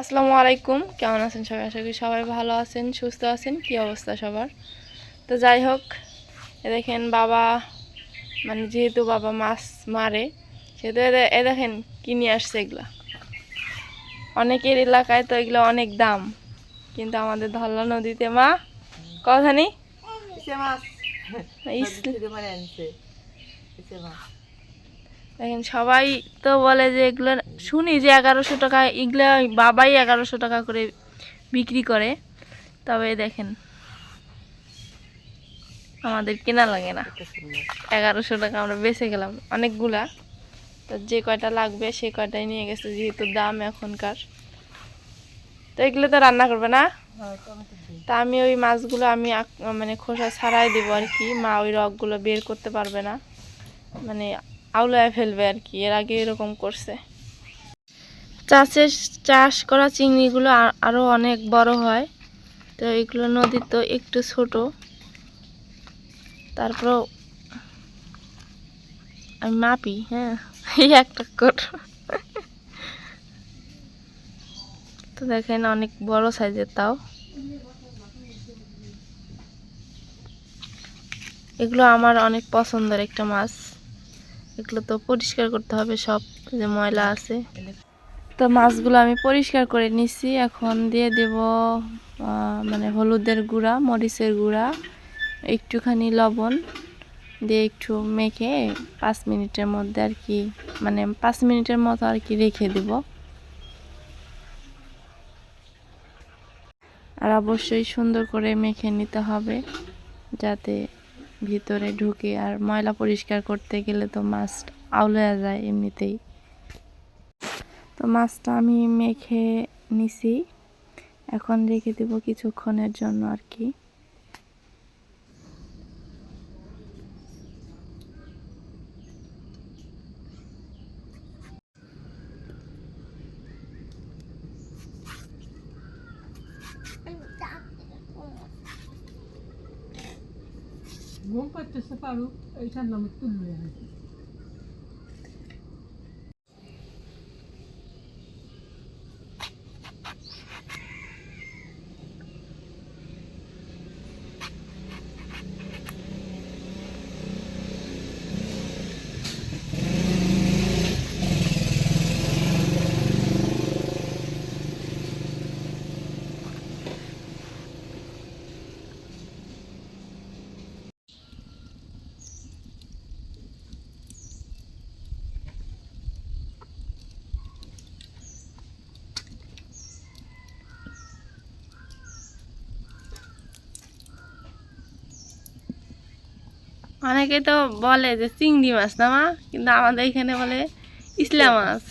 আসসালামু আলাইকুম। কেমন আছেন সবাই? আশা করি সবাই ভালো আছেন সুস্থ আছেন। কি অবস্থা সবার? তো যাই হোক এ দেখেন বাবা মানে যেহেতু বাবা মাছ মারে সেহেতু এ দেখেন কিনে আসছে এগুলা। অনেকের এলাকায় তো এগুলো অনেক দাম কিন্তু আমাদের ধল্লা নদীতে মা কথা নেই? দেখেন, সবাই তো বলে যে এগুলো শুনি যে এগারোশো টাকা, এগুলো বাবাই এগারোশো টাকা করে বিক্রি করে। তবে দেখেন, আমাদের কেনা লাগে না। এগারোশো টাকা আমরা বেঁচে গেলাম অনেকগুলা। তো যে কয়টা লাগবে সে কয়টাই নিয়ে গেছে, যেহেতু দাম এখনকার। তো এগুলো তো রান্না করবে না? তা আমি ওই মাছগুলো আমি মানে খোসা ছাড়াই দেবো আর কি। মা ওই রকগুলো বের করতে পারবে না। মানে আউলায় ফেলবে আর কি, এর আগে এরকম করছে। চাষের, চাষ করা চিংড়িগুলো আ- আরও অনেক বড় হয়। তো এগুলো নদীর তো একটু ছোট। তারপরও আমি মাপি হ্যাঁ এই একটা কর। তো দেখেন অনেক বড় সাইজের তাও। এগুলো আমার অনেক পছন্দের একটা মাছ। এগুলো তো পরিষ্কার করতে হবে সব, যে ময়লা আছে। তো মাছগুলো আমি পরিষ্কার করে নিছি। এখন দিয়ে দেব মানে হলুদের গুঁড়া, মরিচের গুঁড়া, একটুখানি লবণ দিয়ে একটু মেখে পাঁচ মিনিটের মধ্যে আর কি মানে পাঁচ মিনিটের মতো আর কি রেখে দেব। আর অবশ্যই সুন্দর করে মেখে নিতে হবে, যাতে ভিতরে ঢুকে আর ময়লা পরিষ্কার করতে গেলে তো মাছ আউলা যায় এমনিতেই। তো মাছটা আমি মেখে নিছি। এখন রেখে দেবো কিছুক্ষণের জন্য আর কি। Faruk, öğretmen Namık Dullu. অনেকে তো বলে যে চিংড়ি মাছ না মা? কিন্তু আমাদের এখানে বলে ইসলা মাছ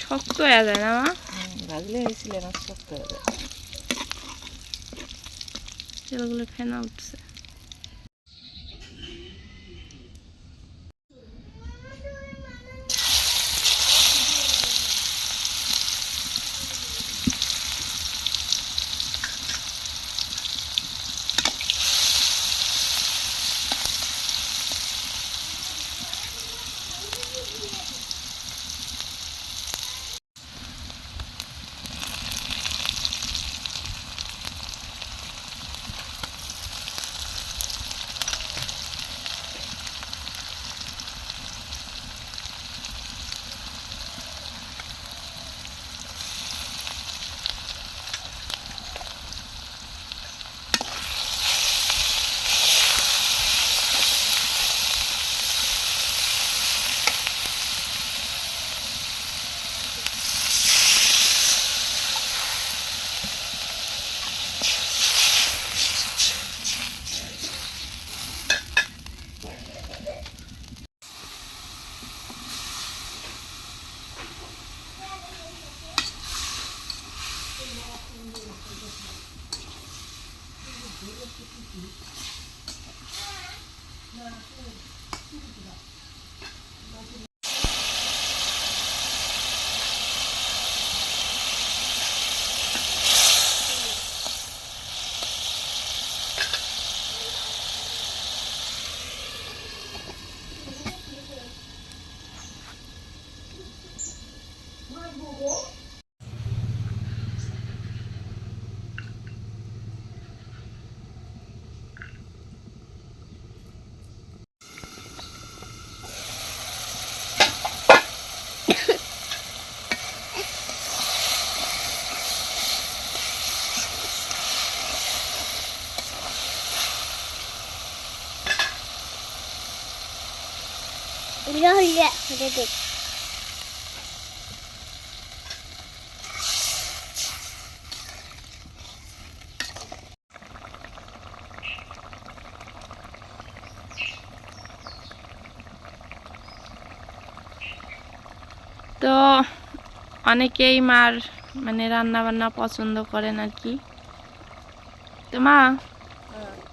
শক্ত হয়ে যায় না মা? ভাজলে হয়েছিল না শক্ত হয়ে যায় তেলগুলো ফেনা উঠছে। তো, অনেকেই মার মানে রান্না বান্না পছন্দ করেন আর কি তো মা,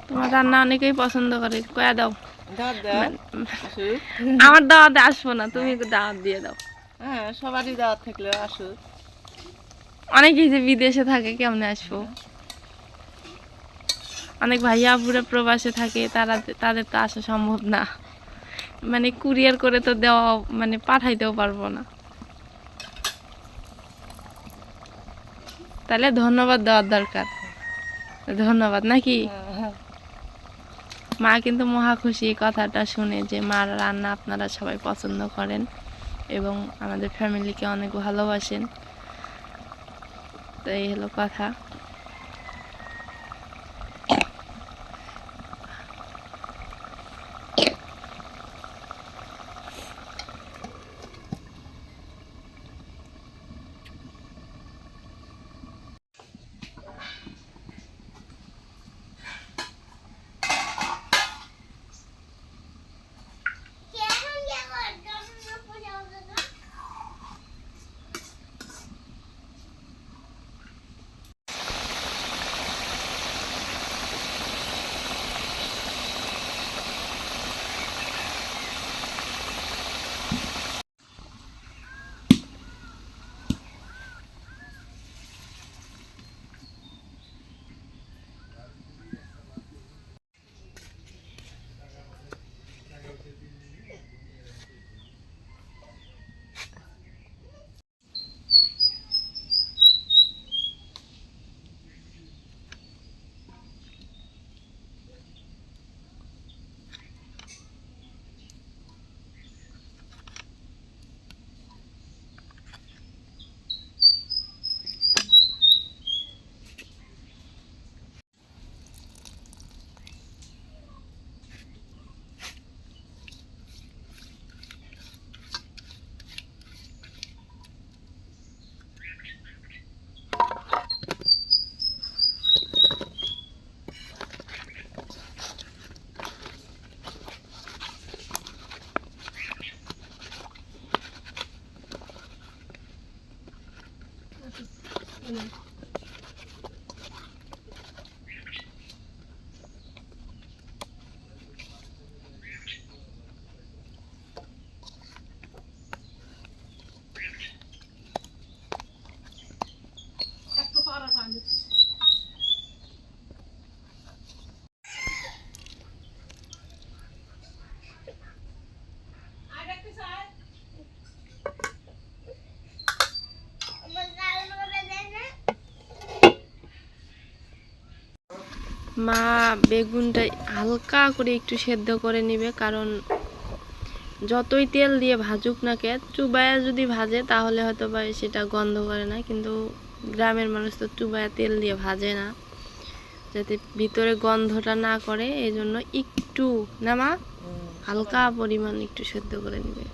তোমার রান্না অনেকেই পছন্দ করে, কয়া দাও। আমার দাওয়াতে আসব না তুমি দাওয়াত দিয়ে দাও। হ্যাঁ সবারই দাওয়াত থাকলে আসু। অনেকেই যে বিদেশে থাকে কেমনে আসব? অনেক ভাইয়া আপুরা প্রবাসে থাকে তারা তাদের তো আসা সম্ভব না। মানে কুরিয়ার করে তো দেওয়া মানে পাঠাইতেও পারব না। তাহলে ধন্যবাদ দেওয়ার দরকার। ধন্যবাদ নাকি? মা কিন্তু মহা খুশি কথাটা শুনে যে মার রান্না আপনারা সবাই পছন্দ করেন এবং আমাদের ফ্যামিলিকে অনেক ভালোবাসেন। তো এই হলো কথা। একটু মা বেগুনটা হালকা করে একটু সেদ্ধ করে নেবে কারণ যতই তেল দিয়ে ভাজুক না কে চুবায়া যদি ভাজে তাহলে হয়তো বা সেটা গন্ধ করে না কিন্তু গ্রামের মানুষ তো চুবায়া তেল দিয়ে ভাজে না যাতে ভিতরে গন্ধটা না করে এই জন্য একটু না মা? হালকা পরিমাণ একটু সেদ্ধ করে নেবে।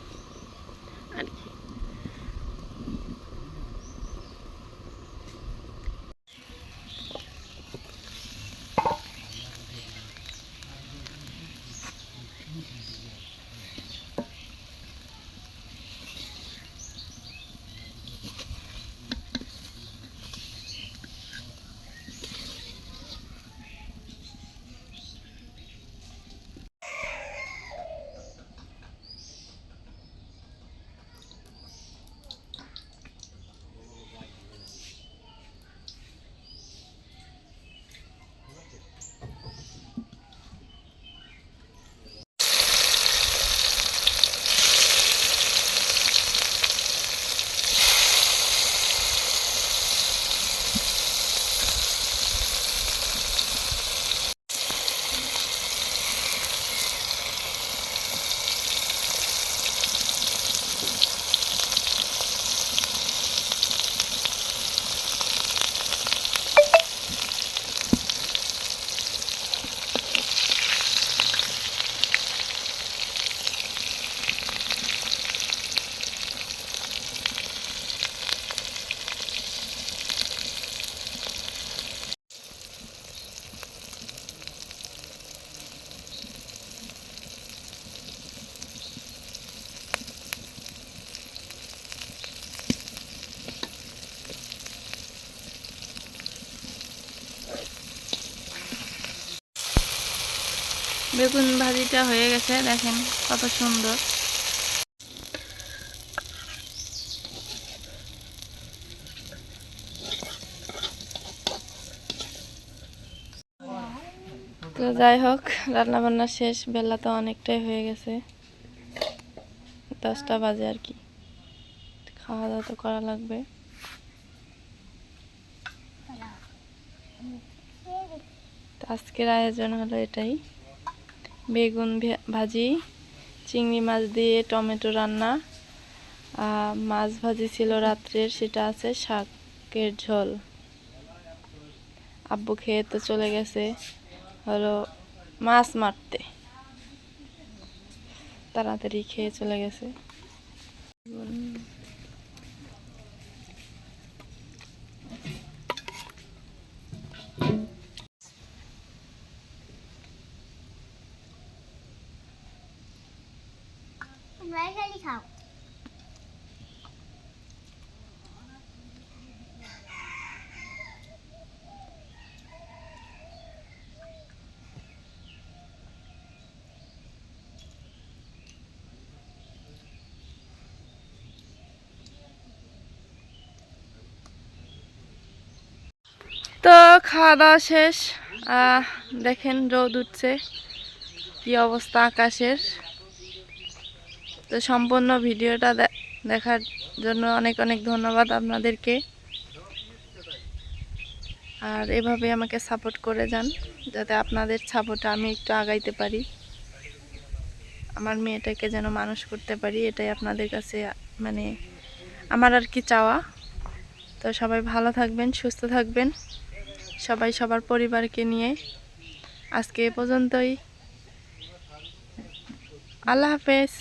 বেগুন ভাজিটা হয়ে গেছে, দেখেন কত সুন্দর। তো যাই হোক রান্না বান্না শেষ, বেলা তো অনেকটাই হয়ে গেছে। দশটা বাজে আর কি। খাওয়া দাওয়া তো করা লাগবে। আজকের আয়োজন হলো এটাই। বেগুন ভাজি, চিংড়ি মাছ দিয়ে টমেটো রান্না মাছ ভাজি ছিল রাত্রের, সেটা আছে শাকের ঝোল। আব্বু খেয়ে তো চলে গেছে, হলো মাছ মারতে। তাড়াতাড়ি খেয়ে চলে গেছে। তো খাওয়া দাওয়া শেষ দেখেন রোদ উঠছে কি অবস্থা আকাশের? তো সম্পূর্ণ ভিডিওটা দেখার জন্য অনেক অনেক ধন্যবাদ আপনাদেরকে। আর এভাবে আমাকে সাপোর্ট করে যান, যাতে আপনাদের সাপোর্টে আমি একটু আগাইতে পারি। আমার মেয়েটাকে যেন মানুষ করতে পারি, এটাই আপনাদের কাছে মানে আমার আর কি চাওয়া। তো সবাই ভালো থাকবেন, সুস্থ থাকবেন, সবাই সবার পরিবারকে নিয়ে। আজকে এ পর্যন্তই। আল্লাহ হাফেজ।